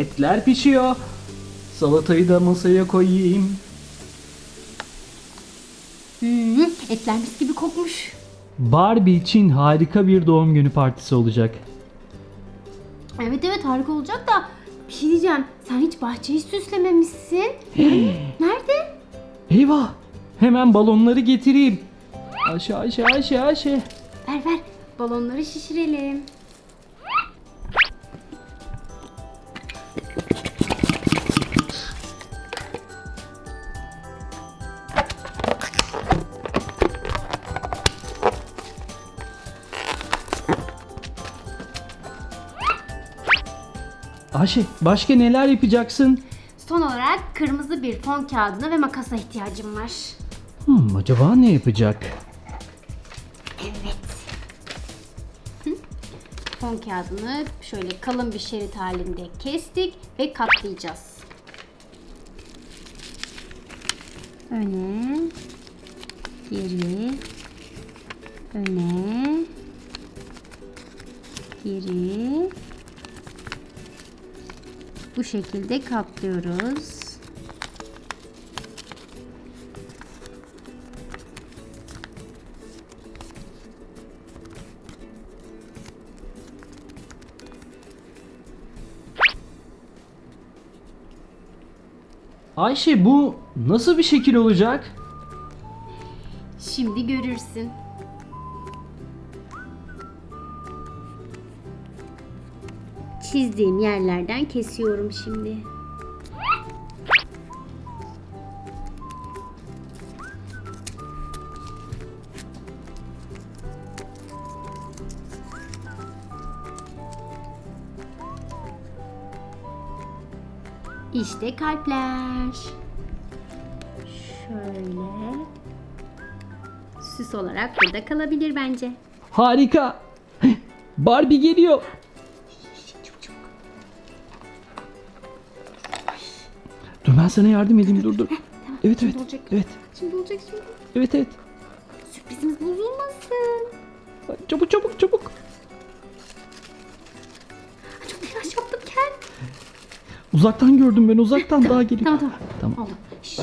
Etler pişiyor. Salatayı da masaya koyayım. Hmm, etler mis gibi kokmuş. Barbie için harika bir doğum günü partisi olacak. Evet evet harika olacak da bir şey diyeceğim. Sen hiç bahçeyi süslememişsin. Nerede? Eyvah! Hemen balonları getireyim. Aşağı aşağı aşağı aşağı. Ver ver balonları şişirelim. Ayşe başka neler yapacaksın? Son olarak kırmızı bir fon kağıdına ve makasa ihtiyacım var. Hmm, acaba ne yapacak? Evet. Hı. Fon kağıdını şöyle kalın bir şerit halinde kestik ve katlayacağız. Öne, geri, öne, geri. Bu şekilde katlıyoruz. Ayşe bu nasıl bir şekil olacak? Şimdi görürsün. Çizdiğim yerlerden kesiyorum şimdi. İşte kalpler. Şöyle süs olarak burada kalabilir bence. Harika. Barbie geliyor. Dur ben sana yardım edeyim dur dur. Evet evet. olacak. Evet. Şimdi olacak şimdi. Evet evet. Sürprizimiz bozulmasın. Çabuk çabuk çabuk. Çok telaş yaptım Ken. Uzaktan gördüm ben uzaktan daha geliyor. Tamam tamam. Tamam. Oldu. Şş.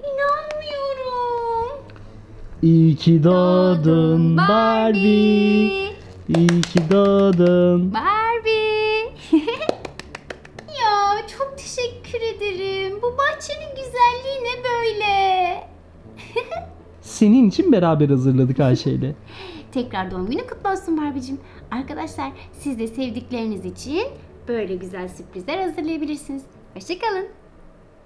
İnanmıyorum. İyi ki doğdun Barbie. İyi ki doğdun. Barbie. çok teşekkür ederim. Bu bahçenin güzelliği ne böyle? Senin için beraber hazırladık Ayşe'yle. Tekrar doğum günü kutlu olsun Barbie'cim. Arkadaşlar siz de sevdikleriniz için böyle güzel sürprizler hazırlayabilirsiniz. Hoşçakalın.